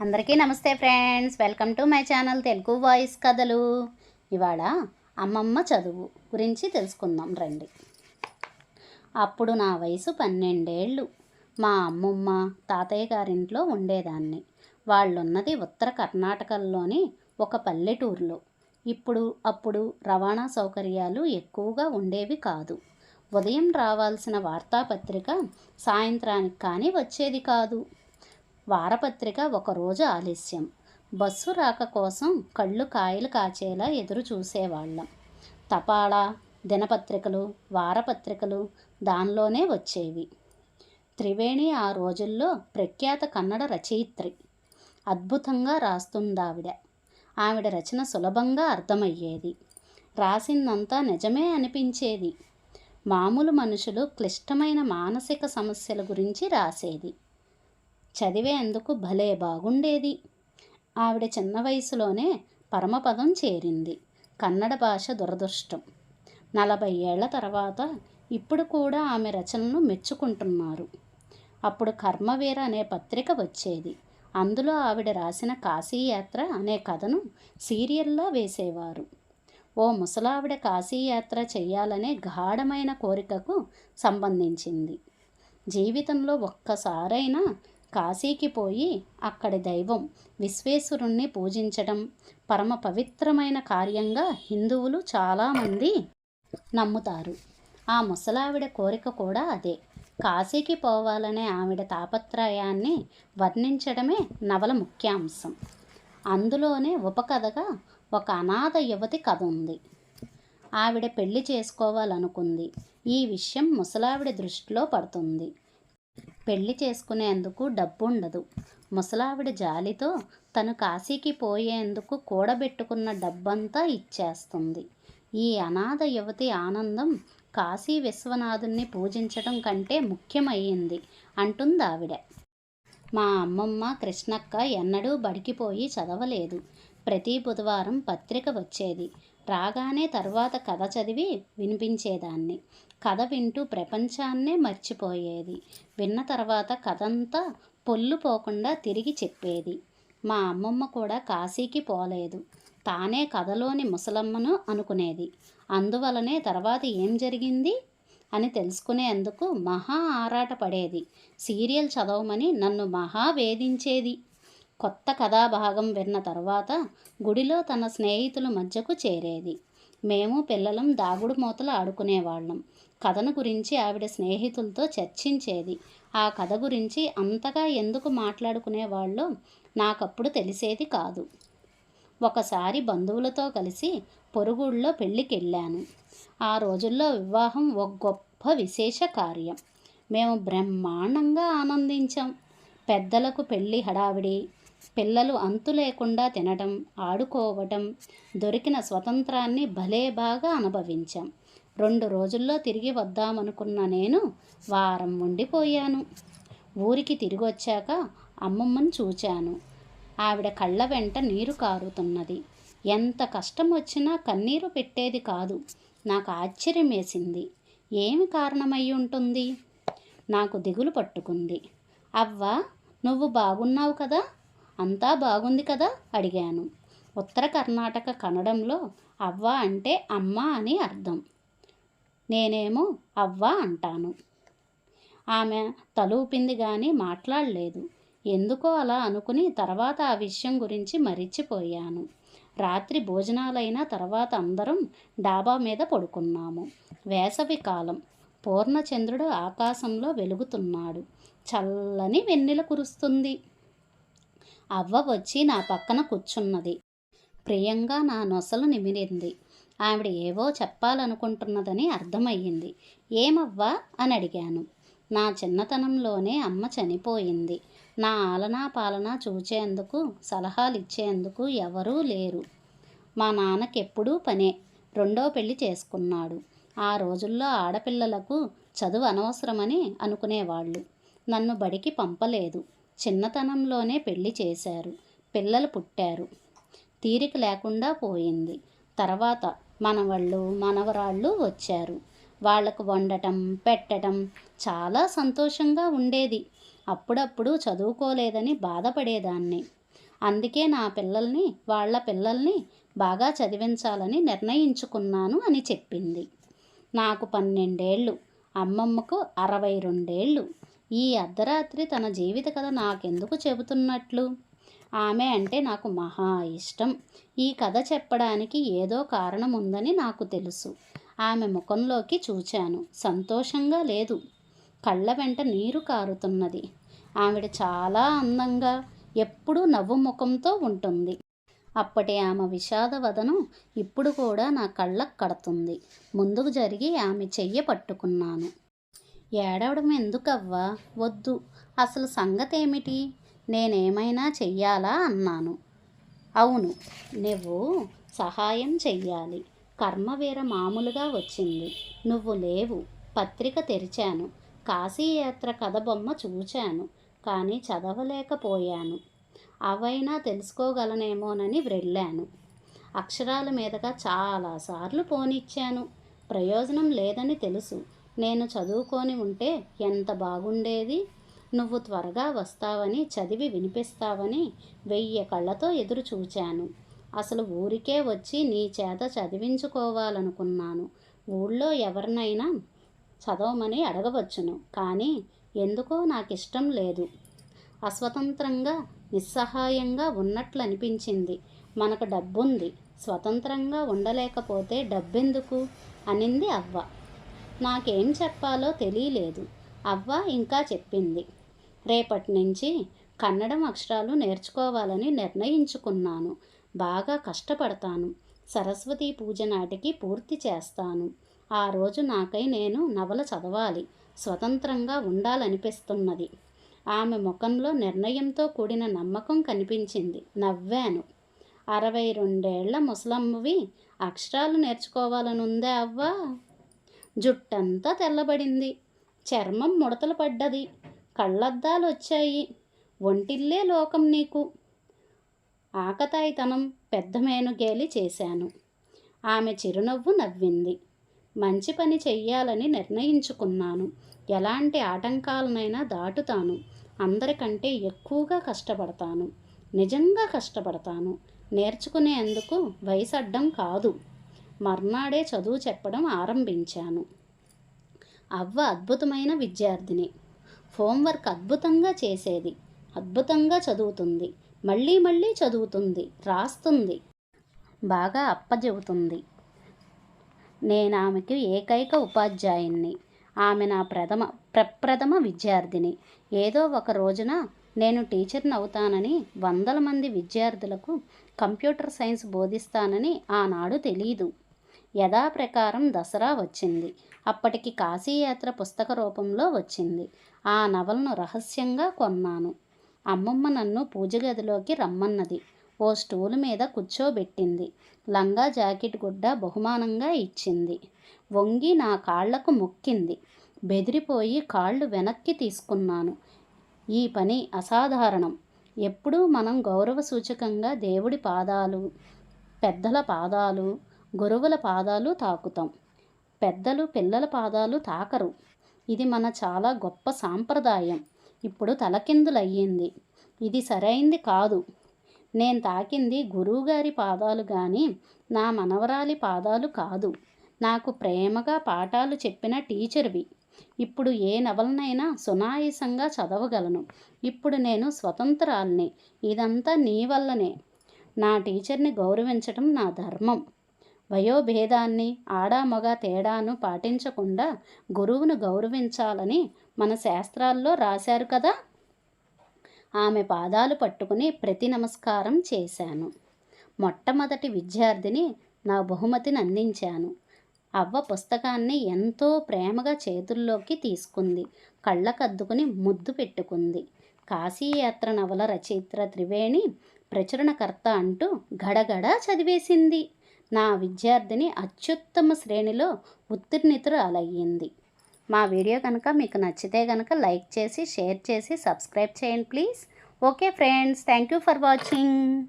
అందరికీ నమస్తే friends. Welcome to my channel Telugu voice కథలు. ఇవాళ అమ్మమ్మ చదువు గురించి తెలుసుకుందాం రండి. అప్పుడు నా వయసు పన్నెండేళ్ళు. మా అమ్మమ్మ తాతయ్య గారింట్లో ఉండేదాన్ని. వాళ్ళున్నది ఉత్తర కర్ణాటకలోని ఒక పల్లెటూరులో. ఇప్పుడు అప్పుడు రవాణా సౌకర్యాలు ఎక్కువగా ఉండేవి కాదు. ఉదయం రావాల్సిన వార్తాపత్రిక సాయంత్రానికి కానీ వచ్చేది కాదు. వారపత్రిక ఒకరోజు ఆలస్యం. బస్సు రాక కోసం కళ్ళు కాయలు కాచేలా ఎదురు చూసేవాళ్ళం. తపాలా దినపత్రికలు వారపత్రికలు దానిలోనే వచ్చేవి. త్రివేణి ఆ రోజుల్లో ప్రఖ్యాత కన్నడ రచయిత్రి. అద్భుతంగా రాస్తుందావిడ. ఆవిడ రచన సులభంగా అర్థమయ్యేది. రాసిందంతా నిజమే అనిపించేది. మామూలు మనుషులు క్లిష్టమైన మానసిక సమస్యల గురించి రాసేది. చదివేందుకు భలే బాగుండేది. ఆవిడ చిన్న వయసులోనే పరమపదం చేరింది. కన్నడ భాష దురదృష్టం. నలభై ఏళ్ళ తర్వాత ఇప్పుడు కూడా ఆమె రచనను మెచ్చుకుంటున్నారు. అప్పుడు కర్మవీర అనే పత్రిక వచ్చేది. అందులో ఆవిడ రాసిన కాశీయాత్ర అనే కథను సీరియల్లా వేసేవారు. ఓ ముసలావిడ కాశీయాత్ర చేయాలనే గాఢమైన కోరికకు సంబంధించింది. జీవితంలో ఒక్కసారైనా కాశీకి పోయి అక్కడి దైవం విశ్వేశ్వరుణ్ణి పూజించడం పరమ పవిత్రమైన కార్యంగా హిందువులు చాలామంది నమ్ముతారు. ఆ ముసలావిడ కోరిక కూడా అదే. కాశీకి పోవాలనే ఆవిడ తాపత్రయాన్ని వర్ణించడమే నవల ముఖ్యాంశం. అందులోనే ఉపకథగా ఒక అనాథ యువతి కథ ఉంది. ఆవిడ పెళ్ళి చేసుకోవాలనుకుంది. ఈ విషయం ముసలావిడ దృష్టిలో పడుతుంది. పెళ్ళి చేసుకునేందుకు డబ్బుండదు. ముసలావిడ జాలితో తను కాశీకి పోయేందుకు కూడబెట్టుకున్న డబ్బంతా ఇచ్చేస్తుంది. ఈ అనాథ యువతి ఆనందం కాశీ విశ్వనాథుణ్ణి పూజించడం కంటే ముఖ్యమయ్యింది అంటుంది ఆవిడ. మా అమ్మమ్మ కృష్ణక్క ఎన్నడూ బడికిపోయి చదవలేదు. ప్రతి బుధవారం పత్రిక వచ్చేది. రాగానే తర్వాత కథ చదివి వినిపించేదాన్ని. కథ వింటూ ప్రపంచాన్నే మర్చిపోయేది. విన్న తర్వాత కథంతా పొల్లు పోకుండా తిరిగి చెప్పేది. మా అమ్మమ్మ కూడా కాశీకి పోలేదు. తానే కథలోని ముసలమ్మను అనుకునేది. అందువలనే తర్వాత ఏం జరిగింది? అని తెలుసుకునేందుకు మహా ఆరాట పడేది. సీరియల్ చదవమని నన్ను మహా వేధించేది. కొత్త కథాభాగం విన్న తర్వాత గుడిలో తన స్నేహితుల మధ్యకు చేరేది. మేము పిల్లలం దాగుడు మూతలు ఆడుకునేవాళ్ళం. కథను గురించి ఆవిడ స్నేహితులతో చర్చించేది. ఆ కథ గురించి అంతగా ఎందుకు మాట్లాడుకునేవాళ్ళో నాకప్పుడు తెలిసేది కాదు. ఒకసారి బంధువులతో కలిసి పొరుగుళ్ళో పెళ్ళికెళ్ళాను. ఆ రోజుల్లో వివాహం ఒక గొప్ప విశేష కార్యం. మేము బ్రహ్మాండంగా ఆనందించాం. పెద్దలకు పెళ్ళి హడావిడి పిల్లలు అంతు లేకుండా తినటం ఆడుకోవటం దొరికిన స్వతంత్రాన్ని భలే బాగా అనుభవించాం. రెండు రోజుల్లో తిరిగి వద్దామనుకున్న నేను వారం ఉండిపోయాను. ఊరికి తిరిగి వచ్చాక అమ్మమ్మని చూచాను. ఆవిడ కళ్ళ వెంట నీరు కారుతున్నది. ఎంత కష్టం వచ్చినా కన్నీరు పెట్టేది కాదు. నాకు ఆశ్చర్యం వేసింది ఏమి కారణమై ఉంటుంది? నాకు దిగులు పట్టుకుంది. అవ్వ నువ్వు బాగున్నావు కదా? అంతా బాగుంది కదా? అడిగాను. ఉత్తర కర్ణాటక కన్నడంలో అవ్వ అంటే అమ్మ అని అర్థం. నేనేమో అవ్వ అంటాను. ఆమె తలూపింది కానీ మాట్లాడలేదు. ఎందుకో అలా అనుకుని తర్వాత ఆ విషయం గురించి మరిచిపోయాను. రాత్రి భోజనాలైన తర్వాత అందరం డాబా మీద పడుకున్నాము. వేసవి కాలం. పూర్ణచంద్రుడు ఆకాశంలో వెలుగుతున్నాడు. చల్లని వెన్నెల కురుస్తుంది. అవ్వ వచ్చి నా పక్కన కూర్చున్నది. ప్రియంగా నా నొసలు నిమిరింది. ఆవిడ ఏవో చెప్పాలనుకుంటున్నదని అర్థమయ్యింది. ఏమవ్వా? అని అడిగాను. నా చిన్నతనంలోనే అమ్మ చనిపోయింది. నా ఆలనా పాలన చూచేందుకు సలహాలు ఇచ్చేందుకు ఎవరూ లేరు. మా నాన్నకెప్పుడూ పనే. రెండో పెళ్ళి చేసుకున్నాడు. ఆ రోజుల్లో ఆడపిల్లలకు చదువు అనవసరమని అనుకునేవాళ్ళు. నన్ను బడికి పంపలేదు. చిన్నతనంలోనే పెళ్ళి చేశారు. పిల్లలు పుట్టారు. తీరిక లేకుండా పోయింది. తర్వాత మనవాళ్ళు మనవరాళ్ళు వచ్చారు. వాళ్ళకు వండటం పెట్టడం చాలా సంతోషంగా ఉండేది. అప్పుడప్పుడు చదువుకోలేదని బాధపడేదాన్ని. అందుకే నా పిల్లల్ని వాళ్ళ పిల్లల్ని బాగా చదివించాలని నిర్ణయించుకున్నాను అని చెప్పింది. నాకు పన్నెండేళ్ళు. అమ్మమ్మకు అరవై రెండేళ్ళు. ఈ అర్ధరాత్రి తన జీవిత కథ నాకెందుకు చెబుతున్నట్లు? ఆమె అంటే నాకు మహా ఇష్టం. ఈ కథ చెప్పడానికి ఏదో కారణం ఉందని నాకు తెలుసు. ఆమె ముఖంలోకి చూచాను. సంతోషంగా లేదు. కళ్ళ వెంట నీరు కారుతున్నది. ఆవిడ చాలా అందంగా ఎప్పుడూ నవ్వు ముఖంతో ఉంటుంది. అప్పటి ఆమె విషాదవదనం ఇప్పుడు కూడా నా కళ్ళకు కడుతుంది. ముందుకు జరిగి ఆమె చెయ్య పట్టుకున్నాను. ఏడవడం ఎందుకవ్వా? వద్దు. అసలు సంగతి ఏమిటి నేనేమైనా చెయ్యాలా? అన్నాను. అవును నువ్వు సహాయం చెయ్యాలి. కర్మవీర మామూలుగా వచ్చింది. నువ్వు లేవు. పత్రిక తెరిచాను. కాశీయాత్ర కథ బొమ్మ చూచాను. కానీ చదవలేకపోయాను. అవైనా తెలుసుకోగలనేమోనని వెళ్ళాను అక్షరాల మీదగా చాలాసార్లు పోనిచ్చాను ప్రయోజనం లేదని తెలుసు. నేను చదువుకొని ఉంటే ఎంత బాగుండేది? నువ్వు త్వరగా వస్తావని చదివి వినిపిస్తావని వెయ్యి కళ్ళతో ఎదురు చూచాను. అసలు ఊరికే వచ్చి నీ చేత చదివించుకోవాలనుకున్నాను. ఊళ్ళో ఎవరినైనా చదవమని అడగవచ్చును కానీ ఎందుకో నాకు ఇష్టం లేదు. అస్వతంత్రంగా నిస్సహాయంగా ఉన్నట్లు అనిపించింది మనకు డబ్బుంది. స్వతంత్రంగా ఉండలేకపోతే డబ్బెందుకు? అనింది అవ్వ. నాకేం చెప్పాలో తెలియలేదు. అవ్వ ఇంకా చెప్పింది. రేపటి నుంచి కన్నడం అక్షరాలు నేర్చుకోవాలని నిర్ణయించుకున్నాను. బాగా కష్టపడతాను. సరస్వతి పూజ నాటికి పూర్తి చేస్తాను. ఆ రోజు నాకై నేను నవల చదవాలి. స్వతంత్రంగా ఉండాలనిపిస్తున్నది. ఆమె ముఖంలో నిర్ణయంతో కూడిన నమ్మకం కనిపించింది. నవ్వాను. అరవై రెండేళ్ళ ముసలమ్మవి అక్షరాలు నేర్చుకోవాలనుందే అవ్వా? జుట్టంతా తెల్లబడింది. చర్మం ముడతలు పడ్డది. కళ్ళద్దాలు వచ్చాయి ఒంటిల్లే లోకం నీకు. ఆకతాయితనం పెద్ద మేనుగేలి చేశాను. ఆమె చిరునవ్వు నవ్వింది. మంచి పని చెయ్యాలని నిర్ణయించుకున్నాను. ఎలాంటి ఆటంకాలనైనా దాటుతాను. అందరికంటే ఎక్కువగా కష్టపడతాను. నిజంగా కష్టపడతాను. నేర్చుకునేందుకు వయసు అడ్డం కాదు. మర్నాడే చదువు చెప్పడం ఆరంభించాను. అవ్వ అద్భుతమైన విద్యార్థిని. హోంవర్క్ అద్భుతంగా చేసేది. అద్భుతంగా చదువుతుంది. మళ్ళీ మళ్ళీ చదువుతుంది. రాస్తుంది. బాగా అప్పజెబుతుంది. నేను ఆమెకి ఏకైక ఉపాధ్యాయుణ్ణి. ఆమె నా ప్రథమ ప్రప్రథమ విద్యార్థిని. ఏదో ఒక రోజున నేను టీచర్ని అవుతానని వందల మంది విద్యార్థులకు కంప్యూటర్ సైన్స్ బోధిస్తానని ఆనాడు తెలీదు. యథాప్రకారం దసరా వచ్చింది. అప్పటికి కాశీయాత్ర పుస్తక రూపంలో వచ్చింది. ఆ నవలను రహస్యంగా కొన్నాను. అమ్మమ్మ నన్ను పూజ గదిలోకి రమ్మన్నది. ఓ స్టూల్ మీద కూర్చోబెట్టింది. లంగా జాకెట్ గుడ్డ బహుమానంగా ఇచ్చింది. వంగి నా కాళ్ళకు మొక్కింది. బెదిరిపోయి కాళ్ళు వెనక్కి తీసుకున్నాను. ఈ పని అసాధారణం. ఎప్పుడూ మనం గౌరవ సూచకంగా దేవుడి పాదాలు పెద్దల పాదాలు గురువుల పాదాలు తాకుతాం. పెద్దలు పిల్లల పాదాలు తాకరు. ఇది మన చాలా గొప్ప సాంప్రదాయం. ఇప్పుడు తలకిందులయ్యింది. ఇది సరైంది కాదు. నేను తాకింది గురువుగారి పాదాలు కానీ నా మనవరాలి పాదాలు కాదు. నాకు ప్రేమగా పాఠాలు చెప్పిన టీచర్వి. ఇప్పుడు ఏ నవలనైనా సునాయాసంగా చదవగలను. ఇప్పుడు నేను స్వతంత్రాల్ని. ఇదంతా నీ వల్లనే. నా టీచర్ని గౌరవించటం నా ధర్మం. వయోభేదాన్ని ఆడామొగ తేడాను పాటించకుండా గురువును గౌరవించాలని మన శాస్త్రాల్లో రాశారు కదా. ఆమె పాదాలు పట్టుకుని ప్రతి నమస్కారం చేశాను. మొట్టమొదటి విద్యార్థిని నా బహుమతిని అందించాను అవ్వ పుస్తకాన్ని ఎంతో ప్రేమగా చేతుల్లోకి తీసుకుంది. కళ్ళకద్దుకుని ముద్దు పెట్టుకుంది. కాశీయాత్ర నవల రచయిత్ర త్రివేణి ప్రచురణకర్త అంటూ గడగడ చదివేసింది. నా విద్యార్థిని అత్యుత్తమ శ్రేణిలో ఉత్తీర్ణితురాలయ్యింది. మా వీడియో కనుక మీకు నచ్చితే కనుక లైక్ చేసి షేర్ చేసి సబ్స్క్రైబ్ చేయండి please. Okay friends thank you for watching.